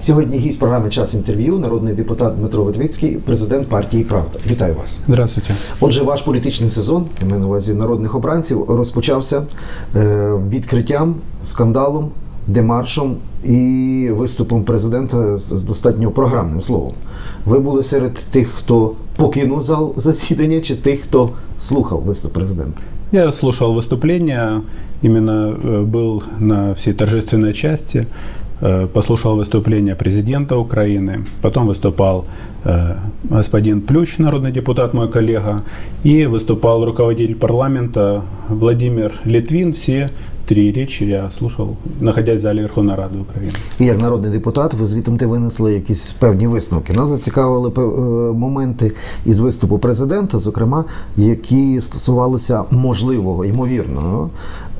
Сьогодні гість програми Час інтерв'ю, народний депутат Дмитро Ветвицький, президент партії Правда. Вітаю вас. Здравствуйте. Отже, ваш політичний сезон, я маю на увазі народних обранців, розпочався е, відкриттям, скандалом, демаршом і виступом президента з достатньо програмним словом. Ви були серед тих, хто покинув зал засідання, чи тих, хто слухав виступ президента? Я слушал выступление, именно э, был на всей торжественной части, э, Послушал выступление президента Украины, потом выступал э, господин Плющ, народный депутат, мой коллега, и выступал руководитель парламента Владимир Литвин. Все три речі я слушав, знаходясь в залі Верховної Ради України. І як народний депутат, ви звітом винесли якісь певні висновки. Нас зацікавили е, моменти із виступу президента, зокрема, які стосувалися можливого, ймовірного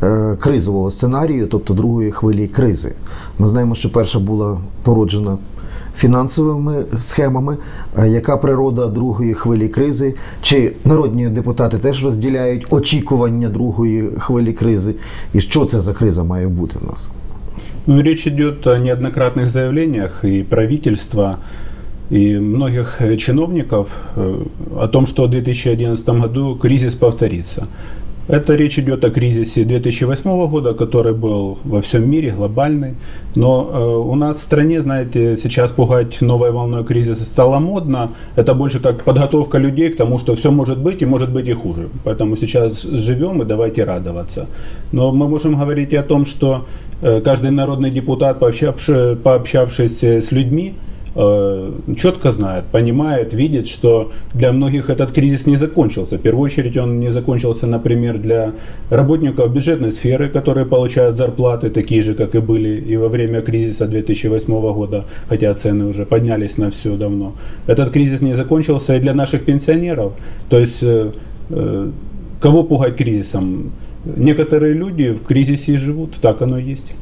е, кризового сценарію, тобто другої хвилі кризи. Ми знаємо, що перша була породжена Фінансовими схемами, Е, яка природа другої хвилі кризи, чи народні депутати теж розділяють очікування другої хвилі кризи, і що це за криза має бути в нас? Ну, речь идет о неоднократных заявлениях и правительства, и многих э, чиновников э, о том, что в 2011 году кризис повторится. Это речь идет о кризисе 2008 года, который был во всем мире, глобальный. Но э, у нас в стране, знаете, сейчас пугать новой волной кризиса стало модно. Это больше как подготовка людей к тому, что все может быть и может быть и хуже. Поэтому сейчас живем и давайте радоваться. Но мы можем говорить и о том, что э, каждый народный депутат, пообщавши- пообщавшись э, с людьми, четко знает, понимает, видит, что для многих этот кризис не закончился. В первую очередь он не закончился, например, для работников бюджетной сферы, которые получают зарплаты такие же, как и были и во время кризиса 2008 года, хотя цены уже поднялись на все давно. Этот кризис не закончился и для наших пенсионеров. То есть э, э, кого пугать кризисом? Некоторые люди в кризисе живут, так оно и есть.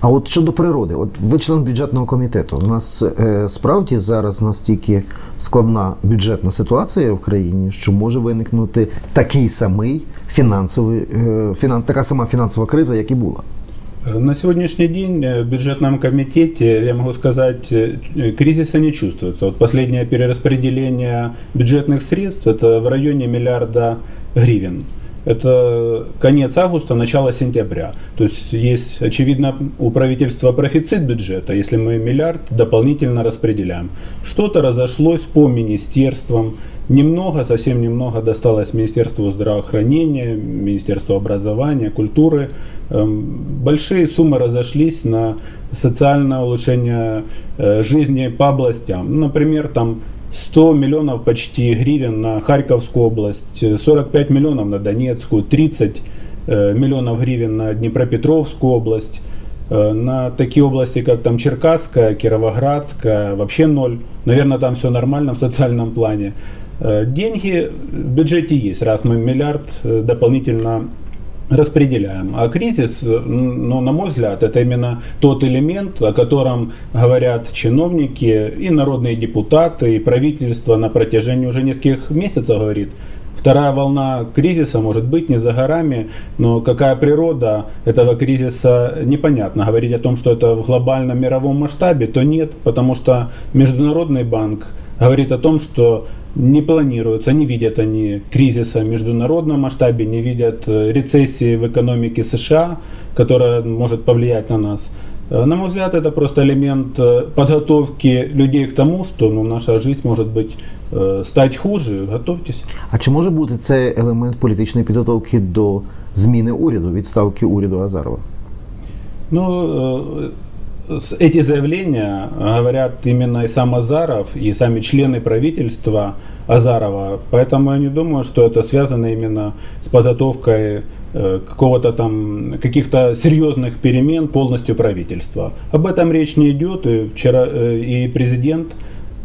А от щодо природи, от ви член бюджетного комітету. У нас е, справді зараз настільки складна бюджетна ситуація в країні, що може виникнути такий самий фінансовий е, фінан, така сама фінансова криза, як і була. На сегодняшний день э, в бюджетном комитете, я могу сказать, э, кризиса не чувствуется. Вот последнее перераспределение бюджетных средств это в районе миллиарда гривен. Это конец августа, начало сентября. То есть есть, очевидно, у правительства профицит бюджета, если мы миллиард дополнительно распределяем. Что-то разошлось по министерствам, Немного, совсем немного досталось Министерству здравоохранения, Министерству образования, культуры. Эм, Большие суммы разошлись на социальное улучшение э, жизни по областям. Например, там 100 миллионов почти гривен на Харьковскую область, э, 45 миллионов на Донецкую, 30 э, миллионов гривен на Днепропетровскую область. Э, На такие области, как там Черкасская, Кировоградская, вообще ноль. Наверное, там все нормально в социальном плане. Э, Деньги в бюджете есть, раз мы миллиард э, дополнительно распределяем. А кризис, ну, на мой взгляд, это именно тот элемент, о котором говорят чиновники и народные депутаты, и правительство на протяжении уже нескольких месяцев говорит. Вторая волна кризиса может быть не за горами, но какая природа этого кризиса непонятно. Говорить о том, что это в глобальном мировом масштабе, то нет, потому что Международный банк говорит о том, что не планируется, не видят они кризиса в международном масштабе, не видят э, рецессии в экономике США, которая может повлиять на нас. Э, На мой взгляд, это просто элемент э, подготовки людей к тому, что ну, наша жизнь может быть э, стать хуже. Готовьтесь. А чи може бути це елемент політичної підготовки до зміни уряду, відставки уряду Азарова? Ну, э, с- эти заявления говорят именно и сам Азаров, и сами члены правительства Азарова. Поэтому я не думаю, что это связано именно с подготовкой э, какого-то там каких-то серьезных перемен полностью правительства. Об этом речь не идет. И вчера э, и президент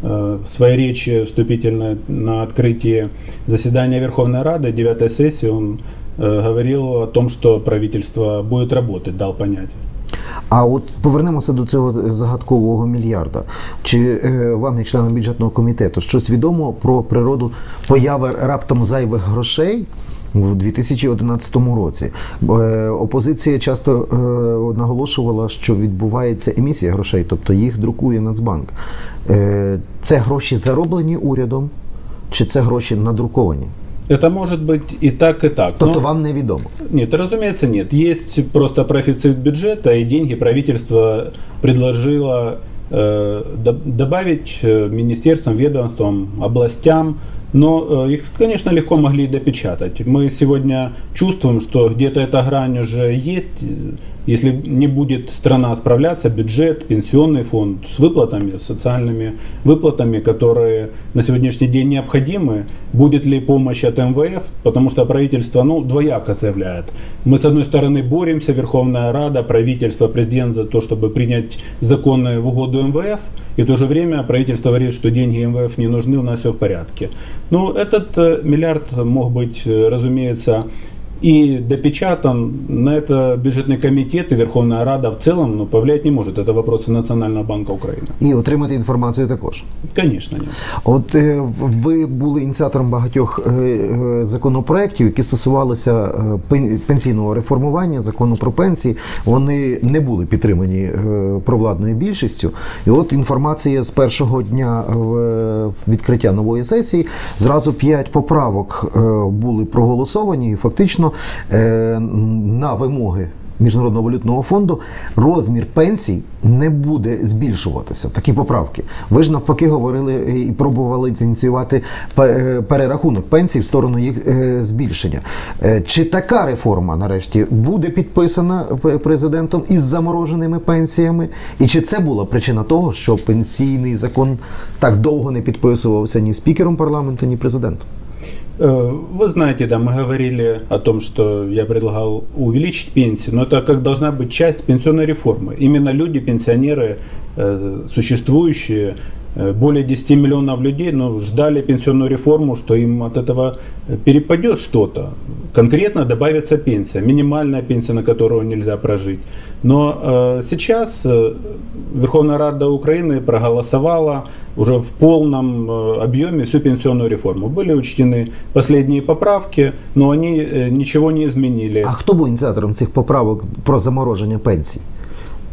э, в своей речи вступительной на открытии заседания Верховной Рады 9 сессии он говорил о том, что правительство будет работать, дал понять. А от повернемося до цього загадкового мільярда. Чи е, вам, як членам бюджетного комітету, щось відомо про природу появи раптом зайвих грошей в 2011 році. Е, Опозиція часто е, наголошувала, що відбувається емісія грошей, тобто їх друкує Нацбанк. Е, Це гроші зароблені урядом, чи це гроші надруковані? Это может быть и так, и так. Тобто Но- вам невідомо. Нет, разумеется, нет. Есть просто профицит бюджета, и деньги правительство предложило э, до- добавить э, министерствам, ведомствам, областям, но э, их, конечно, легко могли допечатать. Мы сегодня чувствуем, что где-то эта грань уже есть. Если не будет страна справляться, бюджет, пенсионный фонд с выплатами, с социальными выплатами, которые на сегодняшний день необходимы, будет ли помощь от МВФ, потому что правительство ну, двояко заявляет. Мы, с одной стороны, боремся, Верховная Рада, правительство, президент за то, чтобы принять законы в угоду МВФ, и в то же время правительство говорит, что деньги МВФ не нужны, у нас все в порядке. Ну, этот э, миллиард мог быть, э, разумеется, и допечатан на это бюджетный комитет и Верховная Рада в целом ну, повлиять не может. Это вопросы Национального банка Украины. І отримати інформацію також. Конечно, нет. От е, в- ви були ініціатором багатьох е, е, законопроєктів, які стосувалися е, пен- пенсійного реформування, закону про пенсії. Вони не були підтримані е, провладною більшістю. І от інформація з першого дня е, відкриття нової сесії. Зразу п'ять поправок е, були проголосовані, і фактично е, на вимоги. Міжнародного валютного фонду розмір пенсій не буде збільшуватися. Такі поправки. Ви ж навпаки говорили і пробували ініціювати перерахунок пенсій в сторону їх е, збільшення. Е, Чи така реформа нарешті буде підписана президентом із замороженими пенсіями? І чи це була причина того, що пенсійний закон так довго не підписувався ні спікером парламенту, ні президентом? Э, Вы знаете, да, мы говорили о том, что я предлагал увеличить пенсии, но это как должна быть часть пенсионной реформы. Именно люди, пенсионеры, э, существующие, более 10 миллионов людей, но ждали пенсионную реформу, что им от этого э, перепадет что-то. Конкретно добавится пенсия, минимальная пенсия, на которую нельзя прожить. Но э, сейчас э, Верховная Рада Украины проголосовала уже в полном э, объеме всю пенсионную реформу. Были учтены последние поправки, но они э, ничего не изменили. А хто був ініціатором цих поправок про замороження пенсій?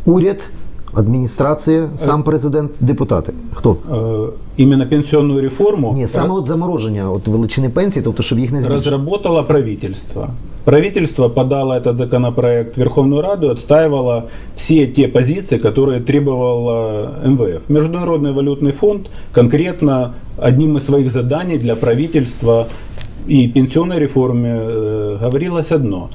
Уряд, адміністрація, сам президент, депутати. Хто? Э, Именно пенсионную реформу Ні, саме от замороження от величини пенсій, тобто щоб їх не збільшити. разработало правительство. Правительство подало этот законопроект в Верховную Раду и отстаивало все те позиции, которые требовал МВФ. Международный валютный фонд конкретно одним из своих заданий для правительства и пенсионной реформе э, говорилось одно.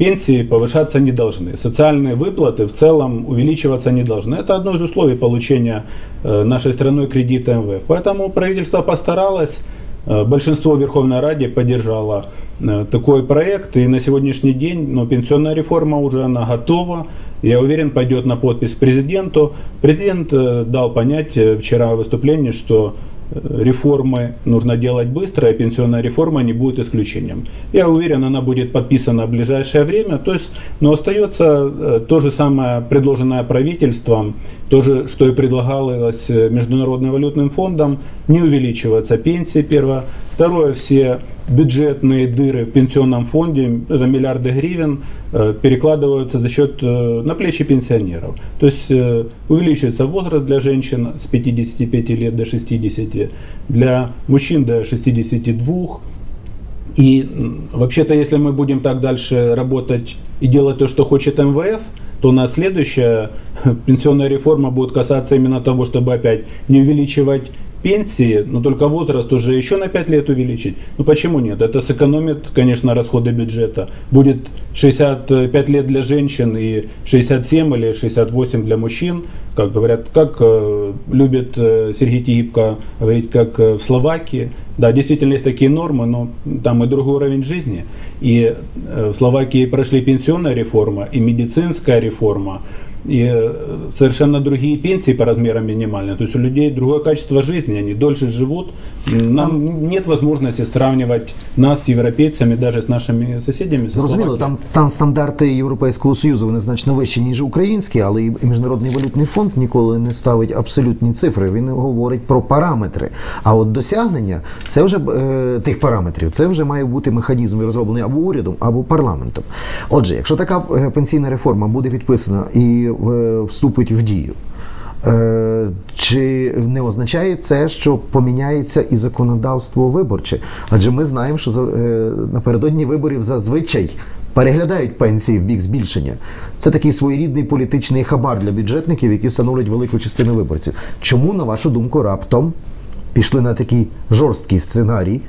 Пенсии повышаться не должны. Социальные выплаты в целом увеличиваться не должны. Это одно из условий получения э, нашей страной кредита МВФ. Поэтому правительство постаралось. Э, Большинство Верховной Раде поддержало э, такой проект. И на сегодняшний день ну, пенсионная реформа уже она готова. Я уверен, пойдет на подпись президенту. Президент дал понять вчера в выступлении, что реформы нужно делать быстро, и пенсионная реформа не будет исключением. Я уверен, она будет подписана в ближайшее время. То есть, но остается э, то же самое предложенное правительством, то же, что и предлагалось э, Международным валютным фондом, не увеличиваться пенсии, первое. Второе, все бюджетные дыры в пенсионном фонде, это миллиарды гривен, э, перекладываются за счет э, на плечи пенсионеров. То есть увеличивается возраст для женщин с 55 лет до 60, для мужчин до 62. И вообще-то, если мы будем так дальше работать и делать то, что хочет МВФ, то у нас следующая пенсионная реформа будет касаться именно того, чтобы опять не увеличивать пенсии, но только возраст уже еще на 5 лет увеличить. Ну почему нет? Это сэкономит, конечно, расходы бюджета. Будет 65 лет для женщин и 67 или 68 для мужчин. Как говорят, как э, любит э, Сергей Тигибко говорить, как э, в Словакии. Да, действительно есть такие нормы, но там и другой уровень жизни. И э, в Словакии прошли пенсионная реформа и медицинская реформа. И э, совершенно другие пенсии по размерам минимальные. То есть у людей другое качество жизни, они дольше живут. Нам нет возможности сравнивать нас с европейцами, даже с нашими сусідами. Зрозуміло, там, там стандарти Європейського Союзу вони значно вищі, ніж українські, але і Міжнародний валютний фонд ніколи не ставить абсолютні цифри. Він говорить про параметри. А от досягнення це вже е, тих параметрів, це вже має бути механізм розроблений або урядом, або парламентом. Отже, якщо така е, пенсійна реформа буде підписана і вступить в дію. Е, Чи не означає це, що поміняється і законодавство виборче? Адже ми знаємо, що е, напередодні виборів зазвичай переглядають пенсії в бік збільшення. Це такий своєрідний політичний хабар для бюджетників, які становлять велику частину виборців. Чому, на вашу думку, раптом пішли на такий жорсткий сценарій,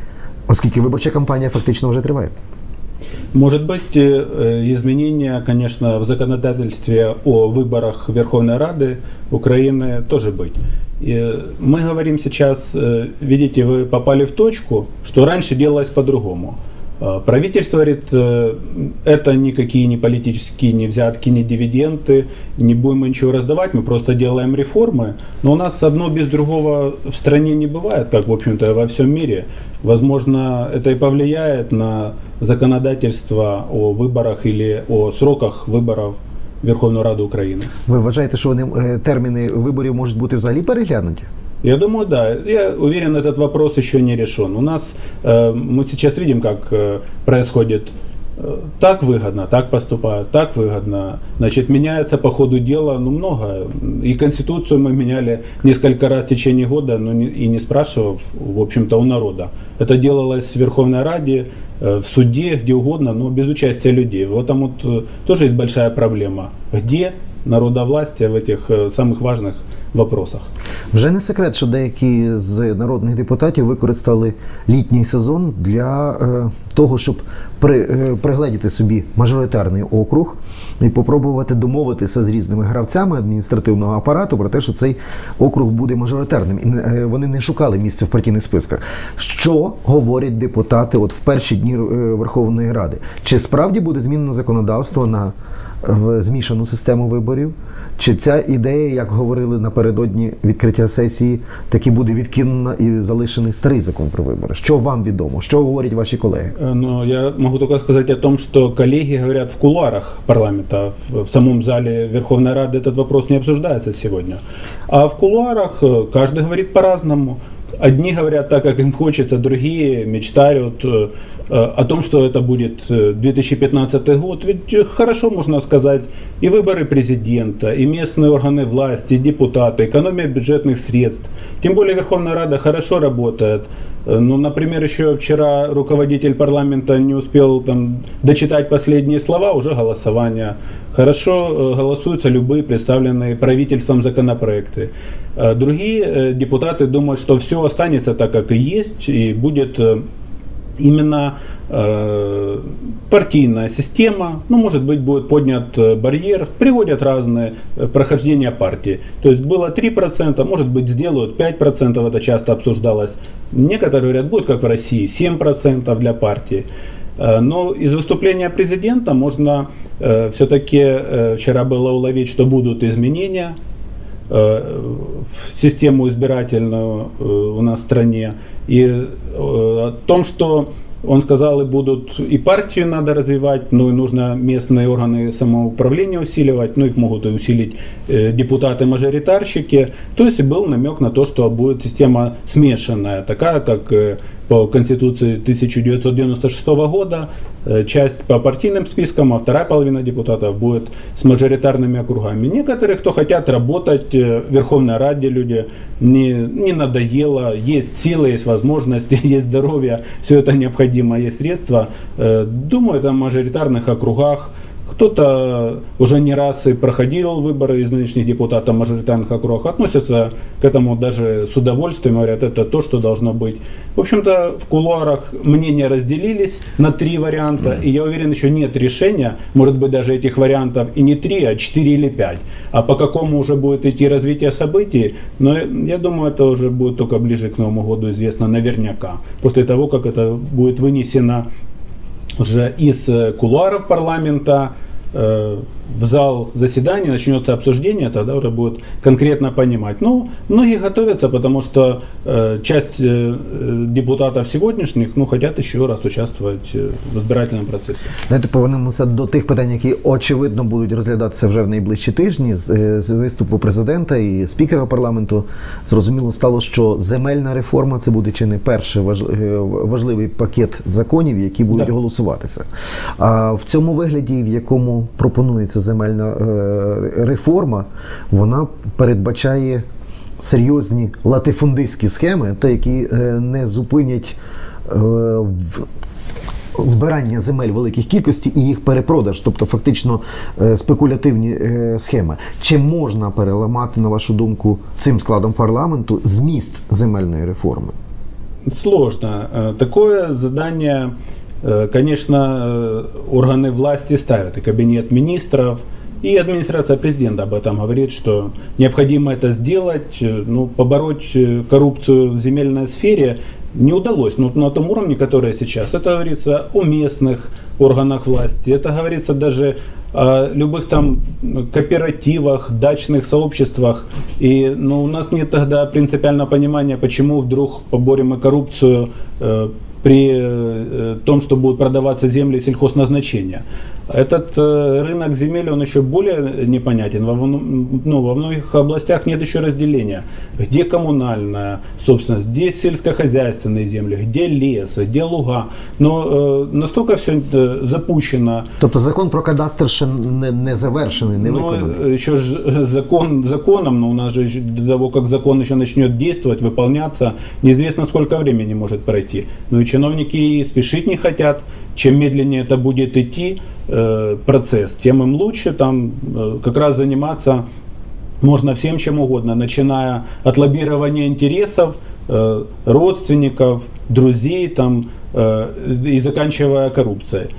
оскільки виборча кампанія фактично вже триває? Может быть, э, э, изменения, конечно, в законодательстве о выборах Верховной Рады Украины тоже быть. И э, мы говорим сейчас, видите, вы попали в точку, что раньше делалось по-другому. Э, Правительство говорит, э, это никакие не политические ни взятки, ни дивиденды, не будем мы ничего раздавать, мы просто делаем реформы. Но у нас одно без другого в стране не бывает, как, в общем-то, во всем мире. Возможно, это и повлияет на законодательство о выборах или о сроках выборов в Верховную Раду Украины. Ви вважаєте, що вони е, терміни виборів можуть бути взагалі переглянуті? Я думаю, да. Я уверен, этот вопрос еще не решен. У нас э, мы сейчас видим, как э, происходит э, так выгодно, так поступают, так выгодно. Значит, меняется по ходу дела, ну, много. И Конституцию мы меняли несколько раз в течение года, но не, и не спрашивав, в общем-то, у народа. Это делалось в Верховной Раде, э, в суде, где угодно, но без участия людей. Вот там вот э, тоже есть большая проблема. Где народовластие в этих самых важных вопросах? Вже не секрет, що деякі з народних депутатів використали літній сезон для е, того, щоб при, е, пригледіти собі мажоритарний округ і попробувати домовитися з різними гравцями адміністративного апарату про те, що цей округ буде мажоритарним. І е, вони не шукали місця в партійних списках. Що говорять депутати от в перші дні е, Верховної Ради? Чи справді буде змінено законодавство на в змішану систему виборів? Чи ця ідея, як говорили напередодні відкриття сесії, таки буде відкинена і залишений старий закон про вибори? Що вам відомо? Що говорять ваші колеги? Э, Но я могу только сказать о том, что коллеги говорят в кулуарах парламента, в, в самом зале Верховной Рады этот вопрос не обсуждается сегодня. А в кулуарах э, каждый говорит по-разному. Одни говорят так, как им хочется, другие мечтают э, э, о том, что это будет э, 2015 год. Ведь э, хорошо можно сказать и выборы президента, и местные органы власти, и депутаты, экономия бюджетных средств. Тем более Верховная Рада хорошо работает. Э, Ну, например, еще вчера руководитель парламента не успел там дочитать последние слова, уже голосование. Хорошо э, голосуются любые представленные правительством законопроекты. Э, Другие депутаты думают, что все останется так, как и есть, и будет именно э, партийная система, ну, может быть, будет поднят э, барьер, приводят разные э, прохождения партии. То есть было 3%, может быть, сделают 5%, это часто обсуждалось. Некоторые говорят, будет как в России, 7% для партии. Но из выступления президента можно все-таки вчера было уловить, что будут изменения систему избирательную э, у нас в стране. И э, о том, что он сказал, и будут и партию надо развивать, ну и нужно местные органы самоуправления усиливать, ну их могут и усилить э, депутаты-мажоритарщики. То есть был намек на то, что будет система смешанная, такая как э, по Конституции 1996 года, э, часть по партийным спискам, а вторая половина депутатов будет с мажоритарными округами. Некоторые, кто хотят работать э, в Верховной Раде, люди, не, не надоело, есть силы, есть возможности, есть здоровье, все это необходимо, есть средства. Э, Думают о мажоритарных округах, кто-то уже не раз и проходил выборы из нынешних депутатов мажоритарных округах, относятся к этому даже с удовольствием, говорят, это то, что должно быть. В общем-то, в кулуарах мнения разделились на три варианта, и я уверен, еще нет решения, может быть, даже этих вариантов и не три, а четыре или пять. А по какому уже будет идти развитие событий, но я думаю, это уже будет только ближе к Новому году известно наверняка, после того, как это будет вынесено уже из э, кулуаров парламента э, в зал заседания, начнется обсуждение, тогда уже будут конкретно понимать. Ну, многие готовятся, потому что э, часть э, депутатов сегодняшних ну, хотят еще раз участвовать э, в избирательном процессе. Давайте повернемося до тих питань, які очевидно будуть розглядатися вже в найближчі тижні. З, е, з виступу президента і спікера парламенту зрозуміло стало, що земельна реформа це буде чи не перший важ- е, важливий пакет законів, які будуть Да. голосуватися. А в цьому вигляді, в якому пропонується земельна е, реформа, вона передбачає серйозні латифундистські схеми, та які е, не зупинять е, в збирання земель великих кількості і їх перепродаж, тобто фактично спекулятивні схеми. Чи можна переламати, на вашу думку, цим складом парламенту зміст земельної реформи? Сложно. Такое задание, конечно, э, органы власти ставят, и кабинет министров, и администрация президента об этом говорит, что необходимо это сделать, э, ну, побороть э, коррупцию в земельной сфере не удалось, но на том уровне, который сейчас, это говорится о местных органах власти, это говорится даже о любых там кооперативах, дачных сообществах. И ну, у нас нет тогда принципиального понимания, почему вдруг поборем мы коррупцию э, при э, том, что будут продаваться земли сельхозназначения. Этот э, рынок земель, он еще более непонятен. Во, ну, во многих областях нет еще разделения. Где коммунальная собственность, где сельскохозяйственные земли, где лес, где луга. Но э, настолько все запущено, Тобто закон про кадастр ще не, не завершений, не ну, виконаний. еще ж закон законом, но у нас же до того, как закон еще начнет действовать, выполняться, неизвестно сколько времени может пройти. Но и чиновники спешить не хотят. Чем медленнее это будет идти э, процесс, тем им лучше там э, как раз заниматься можно всем чем угодно, начиная от лоббирования интересов э, родственников, друзей там, э, и заканчивая коррупцией.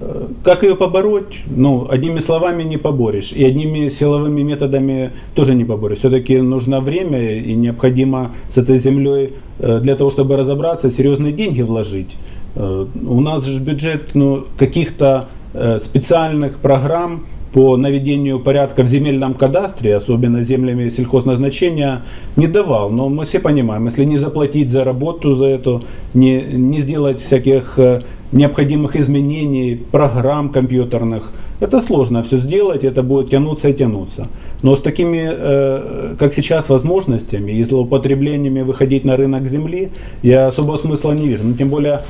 Э, Как ее побороть? Ну, одними словами не поборешь, и одними силовыми методами тоже не поборешь. Все-таки нужно время, и необходимо с этой землей э, для того, чтобы разобраться, серьезные деньги вложить. Э, У нас же бюджет ну, каких-то э, специальных программ по наведению порядка в земельном кадастре, особенно землями сельхозназначения, не давал. Но мы все понимаем, если не заплатить за работу за эту, не, не сделать всяких э, необходимых изменений, программ компьютерных, это сложно все сделать, это будет тянуться и тянуться. Но с такими, э, как сейчас, возможностями и злоупотреблениями выходить на рынок земли, я особого смысла не вижу. Ну, тем более,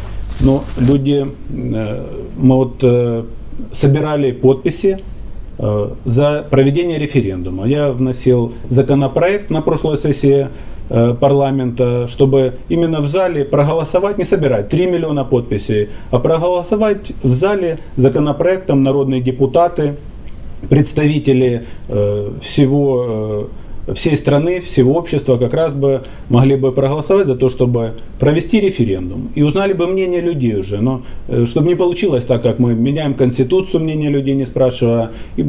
ну, люди, э, мы вот э, собирали подписи э, за проведение референдума. Я вносил законопроект на прошлой сессии парламента, чтобы именно в зале проголосовать, не собирать 3 миллиона подписей, а проголосовать в зале законопроектом народные депутаты, представители всего, всей страны, всего общества как раз бы могли бы проголосовать за то, чтобы провести референдум. И узнали бы мнение людей уже. Но э, чтобы не получилось так, как мы меняем конституцию, мнение людей не спрашивая, и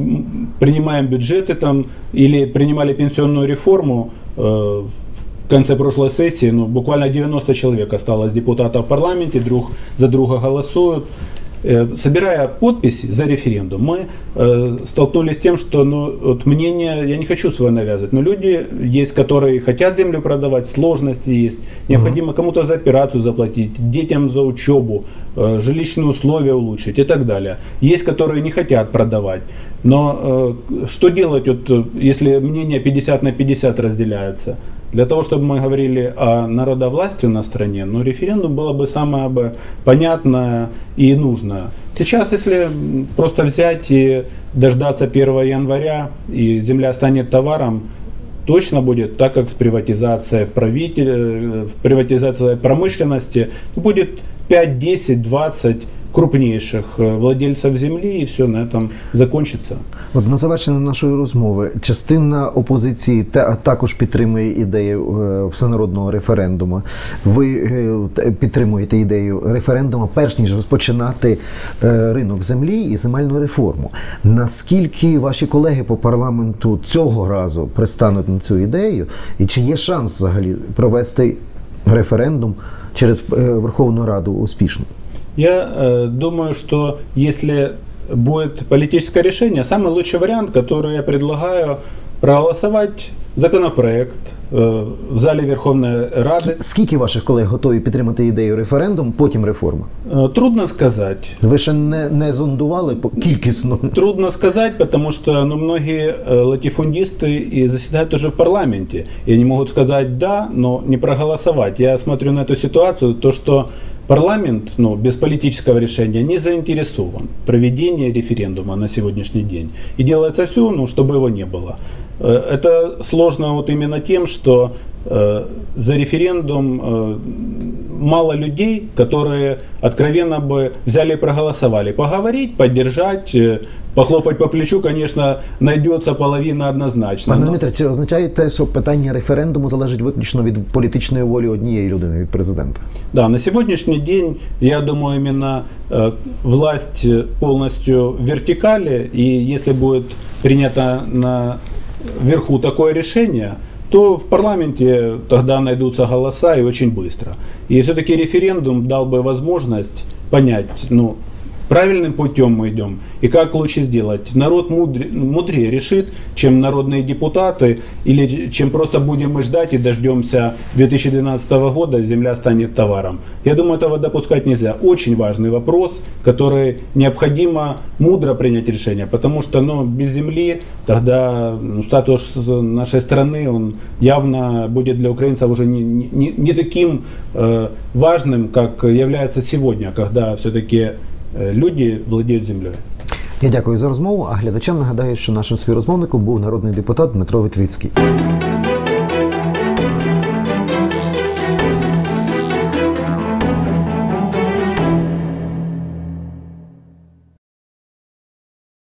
принимаем бюджеты там, или принимали пенсионную реформу, э, в конце прошлой сессии, ну, буквально 90 человек осталось депутатов в парламенте, друг за друга голосуют. Э, Собирая подписи за референдум, мы э, столкнулись с тем, что ну, вот мнение, я не хочу свое навязывать, но люди есть, которые хотят землю продавать, сложности есть, необходимо кому-то за операцию заплатить, детям за учебу, э, жилищные условия улучшить и так далее. Есть, которые не хотят продавать. Но э, что делать, вот, если мнения 50 на 50 разделяются? Для того, чтобы мы говорили о народовластии на стране, ну, референдум было бы самое бы понятное и нужное. Сейчас, если просто взять и дождаться 1 января, и земля станет товаром, точно будет так, как с приватизацией в, правитель, э, в приватизации промышленности, будет 5, 10, 20 крупнейших э, владельцев земли, и все на этом закончится. От на завершення нашої розмови частина опозиції та також підтримує ідею е, всенародного референдуму. Ви е, підтримуєте ідею референдуму, перш ніж розпочинати е, ринок землі і земельну реформу. Наскільки ваші колеги по парламенту цього разу пристануть на цю ідею, і чи є шанс взагалі провести референдум через Верховну Раду успішно? Я э, думаю, что если будет политическое решение, самый лучший вариант, который я предлагаю, проголосовать законопроект э, в зале Верховной Рады. Скі- Скільки ваших колег готові підтримати ідею референдум, потім реформа? Э, Трудно сказать. Ви ще не, не зондували по кількісно. Трудно сказать, потому что ну, многие э, латифундисты и заседают тоже в парламенте. И они могут сказать да, но не проголосовать. Я смотрю на эту ситуацию, то что Парламент ну, без политического решения не заинтересован в проведении референдума на сегодняшний день. И делается все, ну, чтобы его не было. Э, Это сложно вот именно тем, что э, за референдум э, мало людей, которые откровенно бы взяли и проголосовали. Поговорить, поддержать, э, похлопать по плечу, конечно, найдется половина однозначно. Пане но- Дмитре, це означає те, що питання референдуму залежить виключно від політичної волі однієї людини, від президента. Да, на сегодняшний день, я думаю, именно э, власть э, полностью в вертикали, и если будет принято на верху такое решение, то в парламенте тогда найдутся голоса и очень быстро. И все-таки референдум дал бы возможность понять, ну, правильным путем мы идем и как лучше сделать. Народ мудре- мудрее решит, чем народные депутаты, или чем просто будем мы ждать и дождемся 2012 года, земля станет товаром. Я думаю, этого допускать нельзя. Очень важный вопрос, который необходимо мудро принять решение, потому что ну, без земли тогда ну, статус нашей страны, он явно будет для украинцев уже не, не, не таким э, важным, как является сегодня, когда все-таки люди владеют землей. Я дякую за розмову. А глядачам нагадаю, що нашим співрозмовником був народний депутат Дмитро Витвицький.